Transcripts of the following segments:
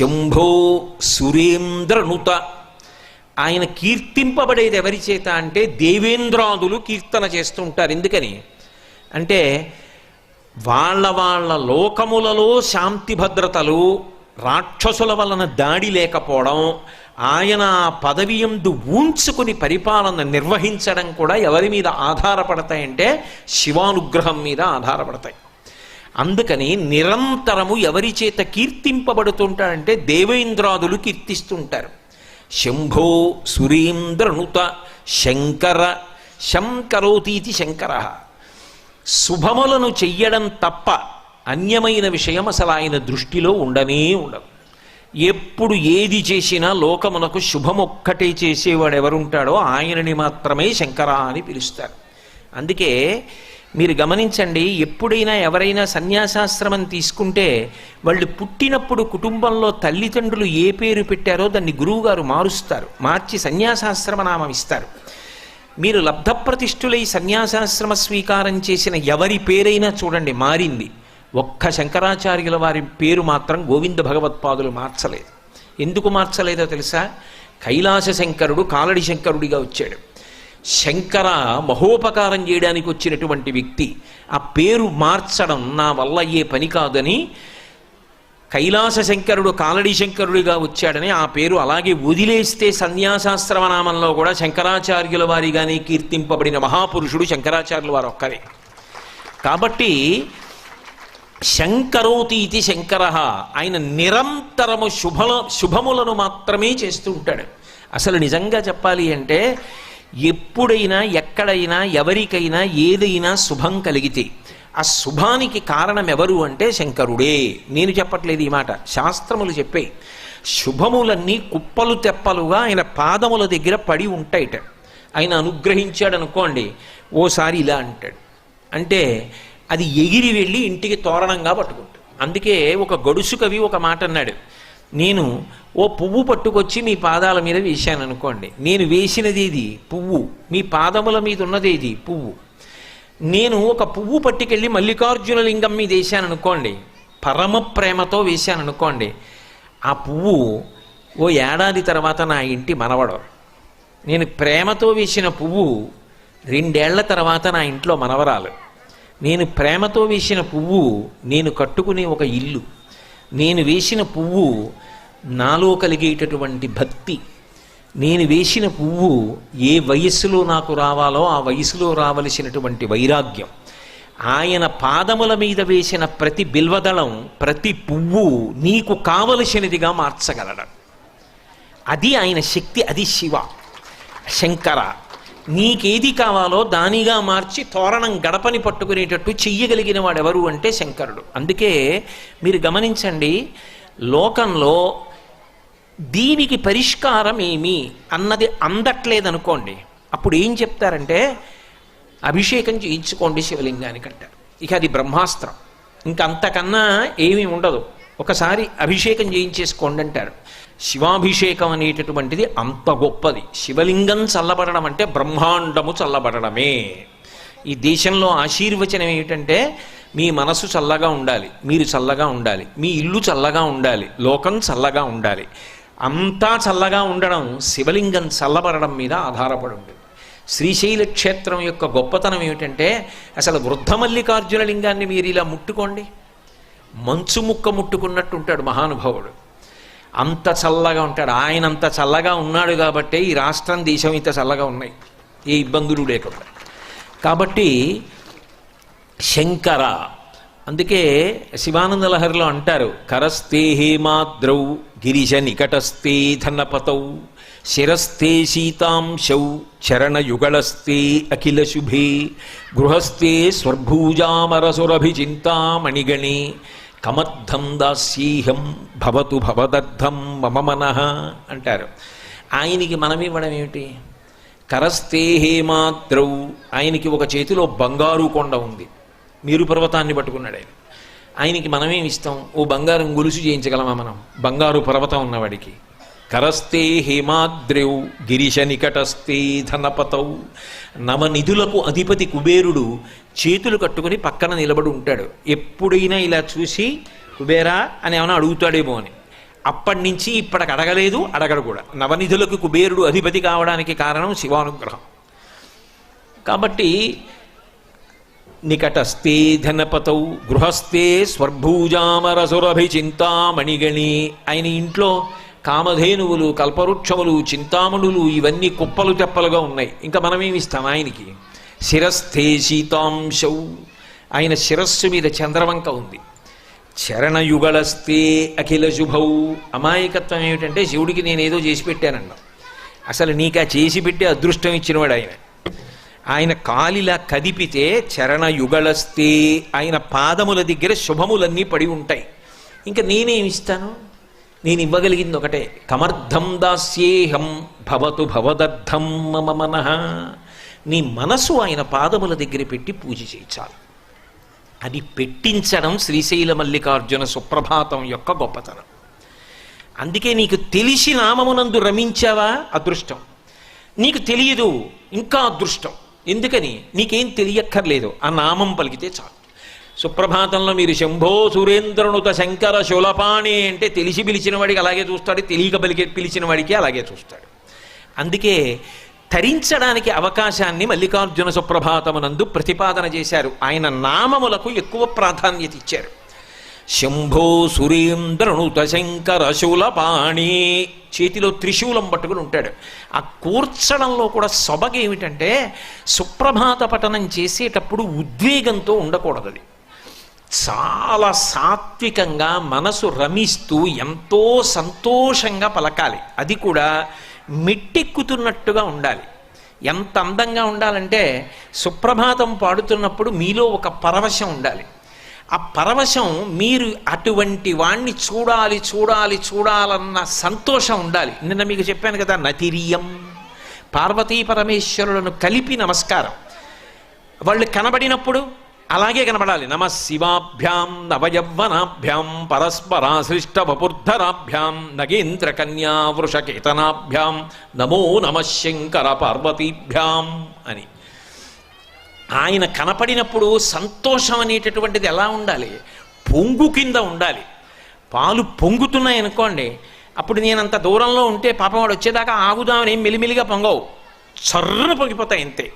శంభో సురేంద్రనుత. ఆయన కీర్తింపబడేది ఎవరి చేత అంటే దేవేంద్రాదులు కీర్తన చేస్తుంటారు ఎందుకని? అంటే వాళ్ళ వాళ్ళ లోకములలో శాంతి భద్రతలు రాక్షసుల వలన దాడి లేకపోవడం ఆయన ఆ పదవి ఎందు ఊంచుకుని పరిపాలన నిర్వహించడం కూడా ఎవరి మీద ఆధారపడతాయంటే శివానుగ్రహం మీద ఆధారపడతాయి. అందుకని నిరంతరము ఎవరి చేత కీర్తింపబడుతుంటాడంటే దేవేంద్రాదులు కీర్తిస్తుంటారు. శంభో సురేంద్రనుత శంకర శంకరోతీతి శంకర. శుభములను చెయ్యడం తప్ప అన్యమైన విషయం అసలు ఆయన దృష్టిలో ఉండనే ఉండదు. ఎప్పుడు ఏది చేసినా లోకమునకు శుభమొక్కటే చేసేవాడు ఎవరుంటాడో ఆయనని మాత్రమే శంకర అని పిలుస్తారు. అందుకే మీరు గమనించండి ఎప్పుడైనా ఎవరైనా సన్యాసాశ్రమం తీసుకుంటే వాళ్ళు పుట్టినప్పుడు కుటుంబంలో తల్లిదండ్రులు ఏ పేరు పెట్టారో దాన్ని గురువుగారు మారుస్తారు మార్చి సన్యాసాశ్రమ నామం ఇస్తారు. మీరు లబ్ధప్రతిష్ఠులై సన్యాసాశ్రమ స్వీకారం చేసిన ఎవరి పేరైనా చూడండి మారింది. ఒక్క శంకరాచార్యుల వారి పేరు మాత్రం గోవింద భగవత్పాదులు మార్చలేదు. ఎందుకు మార్చలేదో తెలుసా? కైలాస శంకరుడు కాలడి శంకరుడిగా వచ్చాడు. శంకర మహోపకారం చేయడానికి వచ్చినటువంటి వ్యక్తి ఆ పేరు మార్చడం నా వల్ల అయ్యే పని కాదని కైలాస శంకరుడు కాలడి శంకరుడిగా వచ్చాడని ఆ పేరు అలాగే వదిలేస్తే సన్యాసాశ్రమ నామంలో కూడా శంకరాచార్యుల వారిగానే కీర్తింపబడిన మహాపురుషుడు శంకరాచార్యుల వారు ఒక్కరే. కాబట్టి శంకరోతి ఇది శంకర ఆయన నిరంతరము శుభల శుభములను మాత్రమే చేస్తూ ఉంటాడు. అసలు నిజంగా చెప్పాలి అంటే ఎప్పుడైనా ఎక్కడైనా ఎవరికైనా ఏదైనా శుభం కలిగితే ఆ శుభానికి కారణం ఎవరు అంటే శంకరుడే. నేను చెప్పట్లేదు ఈ మాట. శాస్త్రములు చెప్పే శుభములన్నీ కుప్పలు తెప్పలుగా ఆయన పాదముల దగ్గర పడి ఉంటాయిట. ఆయన అనుగ్రహించాడు అనుకోండి ఓసారి ఇలా అంటాడు. అంటే అది ఎగిరి వెళ్ళి ఇంటికి తోరణంగా పట్టుకుంటాడు. అందుకే ఒక గడుసు కవి ఒక మాట అన్నాడు. నేను ఓ పువ్వు పట్టుకొచ్చి మీ పాదాల మీద వేశాను అనుకోండి. నేను వేసినది ఇది పువ్వు. మీ పాదముల మీద ఉన్నది ఇది పువ్వు. నేను ఒక పువ్వు పట్టుకెళ్ళి మల్లికార్జున లింగం మీద వేశాను అనుకోండి. పరమ ప్రేమతో వేశాను అనుకోండి. ఆ పువ్వు ఓ ఏడాది తర్వాత నా ఇంటి మనవడం. నేను ప్రేమతో వేసిన పువ్వు రెండేళ్ళ తర్వాత నా ఇంట్లో మనవరాలు. నేను ప్రేమతో వేసిన పువ్వు నేను కట్టుకునే ఒక ఇల్లు. నేను వేసిన పువ్వు నాలో కలిగేటటువంటి భక్తి. నేను వేసిన పువ్వు ఏ వయస్సులో నాకు రావాలో ఆ వయసులో రావలసినటువంటి వైరాగ్యం. ఆయన పాదముల మీద వేసిన ప్రతి బిల్వదళం ప్రతి పువ్వు నీకు కావలసినదిగా మార్చగలడు. అది ఆయన శక్తి అది శివ శంకర నీకేది కావాలో దానిగా మార్చి తోరణం గడపని పట్టుకునేటట్టు చెయ్యగలిగిన వాడెవరు అంటే శంకరుడు. అందుకే మీరు గమనించండి లోకంలో దీనికి పరిష్కారం ఏమి అన్నది అందట్లేదనుకోండి అప్పుడు ఏం చెప్తారంటే అభిషేకం చేయించుకోండి శివలింగానికి అంటారు. ఇక అది బ్రహ్మాస్త్రం. ఇంకంతకన్నా ఏమీ ఉండదు. ఒకసారి అభిషేకం చేయించేసుకోండి అంటారు. శివాభిషేకం అనేటటువంటిది అంత గొప్పది. శివలింగం చల్లబడడం అంటే బ్రహ్మాండము చల్లబడడమే. ఈ దేశంలో ఆశీర్వచనం ఏమిటంటే మీ మనసు చల్లగా ఉండాలి మీరు చల్లగా ఉండాలి మీ ఇల్లు చల్లగా ఉండాలి లోకం చల్లగా ఉండాలి. అంతా చల్లగా ఉండడం శివలింగం చల్లబడడం మీద ఆధారపడి ఉంటుంది. శ్రీశైల క్షేత్రం యొక్క గొప్పతనం ఏమిటంటే అసలు వృద్ధమల్లికార్జున లింగాన్ని మీరు ఇలా ముట్టుకోండి. మంచు ముక్క ముట్టుకున్నట్టు ఉంటాడు మహానుభావుడు. అంత చల్లగా ఉంటాడు. ఆయన అంత చల్లగా ఉన్నాడు కాబట్టే ఈ రాష్ట్రం దేశం ఇంత చల్లగా ఉన్నాయి. ఏ ఇబ్బందులు లేకుండా. కాబట్టి శంకర అందుకే శివానంద లహరిలో అంటారు కరస్తే హేమాద్రౌ గిరిజ నికటస్తే ధనపతౌ శిరస్తే శీతాంశౌ చరణయుగళస్తే అఖిల శుభే గృహస్థే స్వర్భూజామరసురభిచింతామణిగణే కమర్థం దాస్యీహం భవతు భవదర్థం మమ మనః అంటారు. ఆయనకి మనం ఇవ్వడం ఏమిటి? కరస్తే హేమాద్రౌ. ఆయనకి ఒక చేతిలో బంగారు కొండ ఉంది. మీరు పర్వతాన్ని పట్టుకున్నాడు ఆయన. ఆయనకి మనమేమి ఇస్తాం? ఓ బంగారం గొలుసు చేయించగలమా మనం? బంగారు పర్వతం ఉన్నవాడికి. కరస్తే హేమాద్రౌ గిరిశ నికటస్తే ధనపతౌ. నవనిధులకు అధిపతి కుబేరుడు చేతులు కట్టుకుని పక్కన నిలబడి ఉంటాడు. ఎప్పుడైనా ఇలా చూసి కుబేరా అని ఏమైనా అడుగుతాడేమో అని. అప్పటి నుంచి ఇప్పటికి అడగలేదు అడగడు కూడా. నవనిధులకు కుబేరుడు అధిపతి కావడానికి కారణం శివానుగ్రహం. కాబట్టి నికటస్థే ధనపతౌ గృహస్థే స్వర్భూజామరసురభిచింతామణిగణి. ఆయన ఇంట్లో కామధేనువులు కల్పవృక్షములు చింతామణులు ఇవన్నీ కుప్పలు తెప్పలుగా ఉన్నాయి. ఇంకా మనమేమిస్తాం ఆయనకి? శిరస్థే సీతాంశౌ ఆయన శిరస్సు మీద చంద్రవంక ఉంది. చరణయుగళస్తే అఖిల శుభౌ. అమాయకత్వం ఏమిటంటే శివుడికి నేనేదో చేసి పెట్టానన్నా. అసలు నీకు ఆ చేసి పెట్టి అదృష్టం ఇచ్చినవాడు ఆయన. ఆయన కాలిలా కదిపితే చరణయుగళస్తే ఆయన పాదముల దగ్గర శుభములన్నీ పడి ఉంటాయి. ఇంకా నేనేమిస్తాను నేను ఇవ్వగలిగింది ఒకటే. కమర్థం దాస్యేహం భవతు భవదర్థం మమ మనః. నీ మనసు ఆయన పాదముల దగ్గర పెట్టి పూజ చేయించాలి. అది పెట్టించడం శ్రీశైల మల్లికార్జున సుప్రభాతం యొక్క గొప్పతనం. అందుకే నీకు తెలిసి నామమునందు రమించావా? అదృష్టం. నీకు తెలియదు ఇంకా అదృష్టం. ఎందుకని? నీకేం తెలియక్కర్లేదు. ఆ నామం పలికితే చాలు. సుప్రభాతంలో మీరు శంభో సురేంద్రనుత శంకర శూలపాణి అంటే తెలిసి పిలిచిన వాడికి అలాగే చూస్తాడు తెలియక పలికి పిలిచిన వాడికి అలాగే చూస్తాడు. అందుకే తరించడానికి అవకాశాన్ని మల్లికార్జున సుప్రభాతమునందు ప్రతిపాదన చేశారు. ఆయన నామములకు ఎక్కువ ప్రాధాన్యత ఇచ్చారు. శంభో సురేంద్రనుత శంకర శూలపాణి చేతిలో త్రిశూలం పట్టుకుని ఉంటాడు. ఆ కూర్చడంలో కూడా సొబగేమిటంటే సుప్రభాత పఠనం చేసేటప్పుడు ఉద్వేగంతో ఉండకూడదు అది. చాలా సాత్వికంగా మనసు రమిస్తూ ఎంతో సంతోషంగా పలకాలి. అది కూడా మిట్టెక్కుతున్నట్టుగా ఉండాలి. ఎంత అందంగా ఉండాలంటే సుప్రభాతం పాడుతున్నప్పుడు మీలో ఒక పరవశం ఉండాలి. ఆ పరవశం మీరు అటువంటి వాణ్ణి చూడాలి చూడాలి చూడాలన్న సంతోషం ఉండాలి. నిన్న మీకు చెప్పాను కదా నతిరియం. పార్వతీ పరమేశ్వరులను కలిపి నమస్కారం. వాళ్ళు కనబడినప్పుడు అలాగే కనబడాలి. నమ శివాభ్యాం నవయవ్వనాభ్యాం పరస్పరాశ్లిష్ట వపుర్ధరాభ్యాం నగేంద్ర కన్యా వృషకేతనాభ్యాం నమో నమ శంకర పార్వతీభ్యాం అని. ఆయన కనపడినప్పుడు సంతోషం అనేటటువంటిది ఎలా ఉండాలి? పొంగు కింద ఉండాలి. పాలు పొంగుతున్నాయి అనుకోండి అప్పుడు నేను అంత దూరంలో ఉంటే పాపం వాడు వచ్చేదాకా ఆగుదామని మెలిమెలిగా పొంగవు. చర్రను పొంగిపోతాయి అంతే.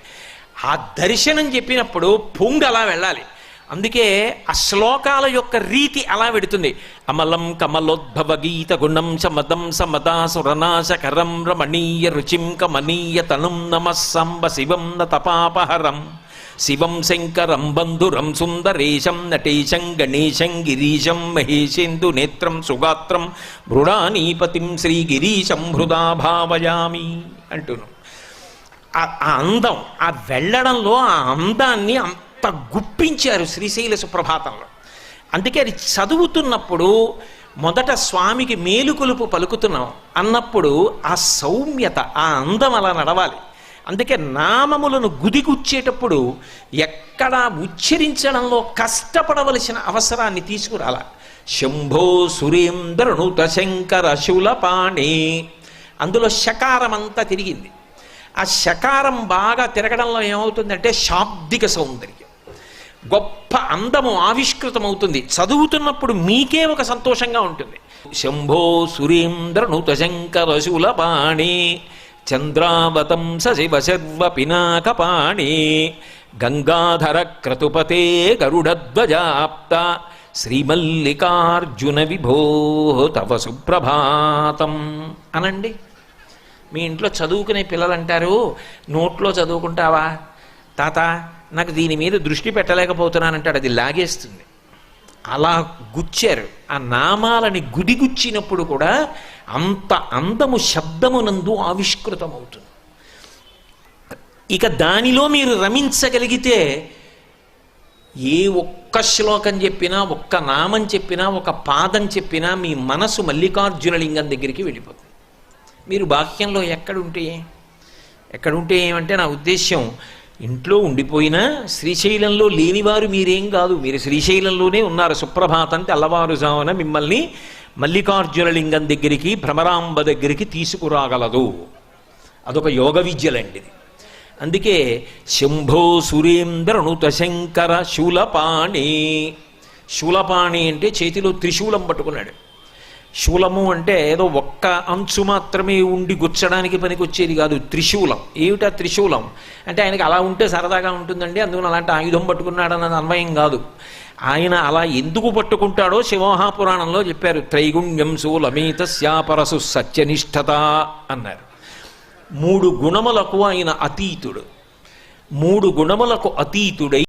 ఆ దర్శనం చెప్పినప్పుడు పొంగు అలా వెళ్ళాలి. అందుకే ఆ శ్లోకాల యొక్క రీతి అలా పెడుతుంది అమలం కమలోద్భవ గీత గుణం సమదం సమదా సురనాశకరం రమణీయ రుచిం కమనీయ తనుం నమ సంబ శివం న తపాపహరం. శివం శంకరం బంధురం సుందరేశం నటేశం గణేశం గిరీశం మహేశేందు నేత్రం సుగాత్రం మృడానీపతిం శ్రీగిరీశం హృదా భావయామి అంటున్నాం. ఆ ఆ అందం ఆ వెళ్ళడంలో ఆ అందాన్ని అంత గుప్పించారు శ్రీశైల సుప్రభాతంలో. అందుకే అది చదువుతున్నప్పుడు మొదట స్వామికి మేలుకొలుపు పలుకుతున్నాం. అన్నప్పుడు ఆ సౌమ్యత ఆ అందం అలా నడవాలి. అందుకే నామములను గుదిగుచ్చేటప్పుడు ఎక్కడా ఉచ్చరించడంలో కష్టపడవలసిన అవసరాన్ని తీసుకురాల. శంభో సురేంద్రనుత శంకర శూలపాణి. అందులో శకారమంతా తిరిగింది. ఆ శకారం బాగా తిరగడంలో ఏమవుతుందంటే శాబ్దిక సౌందర్యం. గొప్ప అందము ఆవిష్కృతమవుతుంది. చదువుతున్నప్పుడు మీకే ఒక సంతోషంగా ఉంటుంది. శంభో సురేంద్రనుత శంకర శూలపాణి చంద్రావతం సశివ శర్వ పినాకపాణి గంగాధర క్రతుపతే గరుడధ్వజాప్త శ్రీమల్లికార్జున విభో తవ సుప్రభాతం. అనండి? మీ ఇంట్లో చదువుకునే పిల్లలు అంటారు నోట్లో చదువుకుంటావా? తాత నాకు దీని మీద దృష్టి పెట్టలేకపోతున్నానంటాడు. అది లాగేస్తుంది. అలా గుచ్చారు. ఆ నామాలని గుడిగుచ్చినప్పుడు కూడా అంత అందము శబ్దమునందు ఆవిష్కృతమవుతుంది. ఇక దానిలో మీరు రమించగలిగితే ఏ ఒక్క శ్లోకం చెప్పినా ఒక్క నామం చెప్పినా ఒక పాదం చెప్పినా మీ మనసు మల్లికార్జున లింగం దగ్గరికి వెళ్ళిపోతుంది. మీరు బాహ్యంలో ఎక్కడుంటే? ఎక్కడుంటే ఏమంటే నా ఉద్దేశ్యం ఇంట్లో ఉండిపోయినా శ్రీశైలంలో లేనివారు మీరేం కాదు. మీరు శ్రీశైలంలోనే ఉన్నారు. సుప్రభాతం తెల్లవారుజామున మిమ్మల్ని మల్లికార్జున లింగం దగ్గరికి భ్రమరాంబ దగ్గరికి తీసుకురాగలదు. అదొక యోగ విద్యలండిది అందుకే శంభో సురేంద్రనుత శంకర శూలపాణి. శూలపాణి అంటే చేతిలో త్రిశూలం పట్టుకున్నాడు. శూలము అంటే ఏదో ఒక్క అంచు మాత్రమే ఉండి గుచ్చడానికి పనికొచ్చేది కాదు త్రిశూలం. ఏమిటా త్రిశూలం? అంటే ఆయనకి అలా ఉంటే సరదాగా ఉంటుందండి అందుకని అలాంటి ఆయుధం పట్టుకున్నాడన్నది అన్వయం కాదు. ఆయన అలా ఎందుకు పట్టుకుంటాడో శివమహాపురాణంలో చెప్పారు త్రైగుణ్యం శూలమీతస్యాపరసు సత్యనిష్టత అన్నారు. మూడు గుణములకు ఆయన అతీతుడు. మూడు గుణములకు అతీతుడై